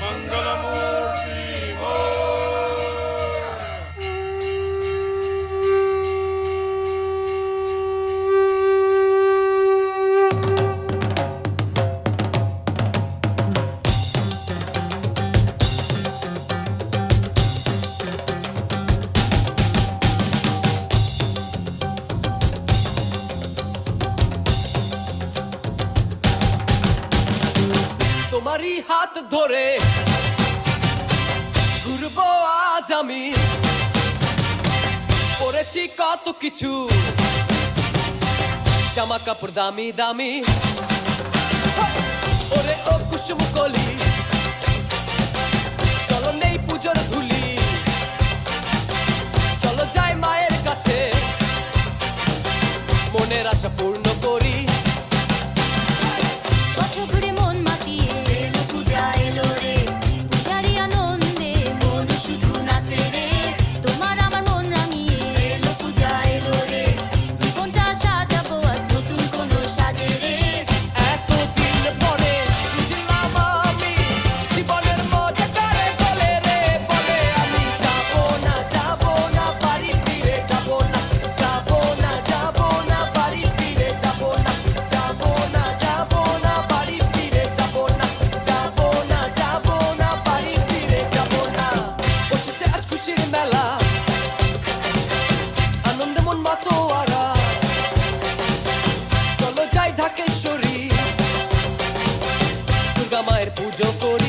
Mangal. আমারই হাত ধরে। ঘুরব আজ আমি। করেছি কত কিছু। জামা কাপড় দামি। দামি হ্যাঁ, ওরে ও কুসুম কলি। চলো নেই পুজোর ধুলি। চলো যাই মায়ের কাছে। মনের আশা পূর্ণ করি। হ্যাঁ, চলো যাই ঢাকেশ্বরী। দুর্গা মায়ের পুজো করি